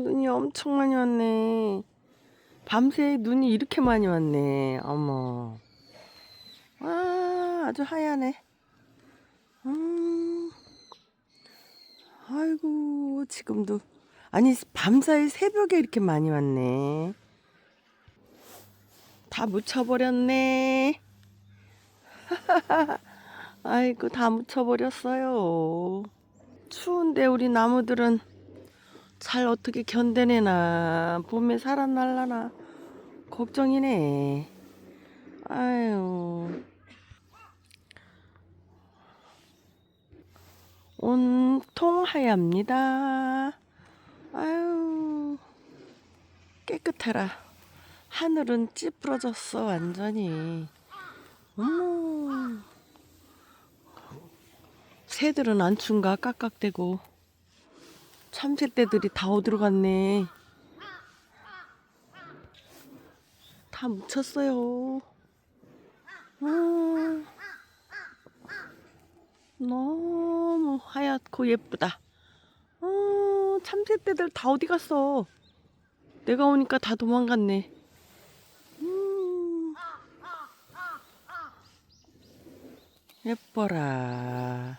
눈이 엄청 많이 왔네. 밤새 눈이 이렇게 많이 왔네. 어머. 와, 아주 하얗네. 음. 아이고, 지금도. 아니, 밤사이 새벽에 이렇게 많이 왔네. 다 묻혀버렸네. 아이고, 다 묻혀버렸어요. 추운데 우리 나무들은 잘 어떻게 견뎌내나 봄에 살아날라나 걱정이네. 아유. 온통 하얗니다. 아유. 깨끗해라. 하늘은 찌푸러졌어 완전히. 어머. 새들은 안 춘가 깍깍대고. 참새떼들이 다 어디로 갔네. 다 묻혔어요. 아, 너무 하얗고 예쁘다. 아, 참새떼들 다 어디 갔어? 내가 오니까 다 도망갔네. 음, 예뻐라.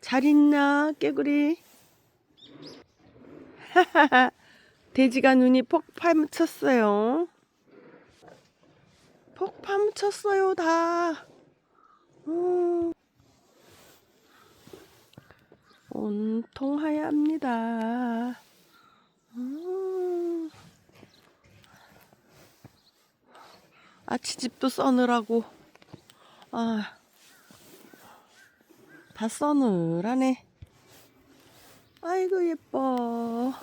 잘 있나, 깨구리? 돼지가 눈이 폭 파묻혔어요. 폭 파묻혔어요, 다. 음. 온통 하얗습니다. 음. 아치집도 써느라고. 아, 다 써느라네. 아이고 예뻐.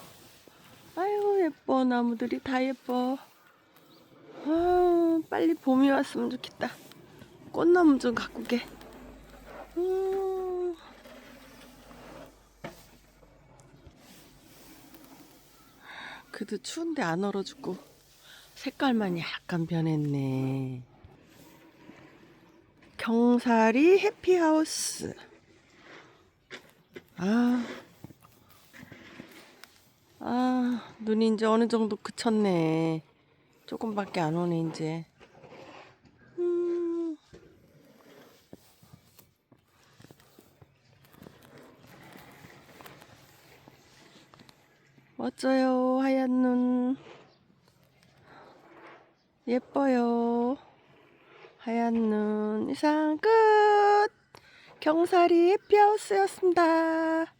아이고 예뻐 나무들이 다 예뻐. 아 빨리 봄이 왔으면 좋겠다. 꽃나무 좀 가꾸게. 음. 그래도 추운데 안 얼어 죽고 색깔만 약간 변했네. 경사리 해피하우스. 아, 아, 눈이 이제 어느 정도 그쳤네. 조금밖에 안 오네, 이제. 음. 멋져요, 하얀 눈. 예뻐요. 하얀 눈. 이상 끝! 경사리 해피하우스였습니다.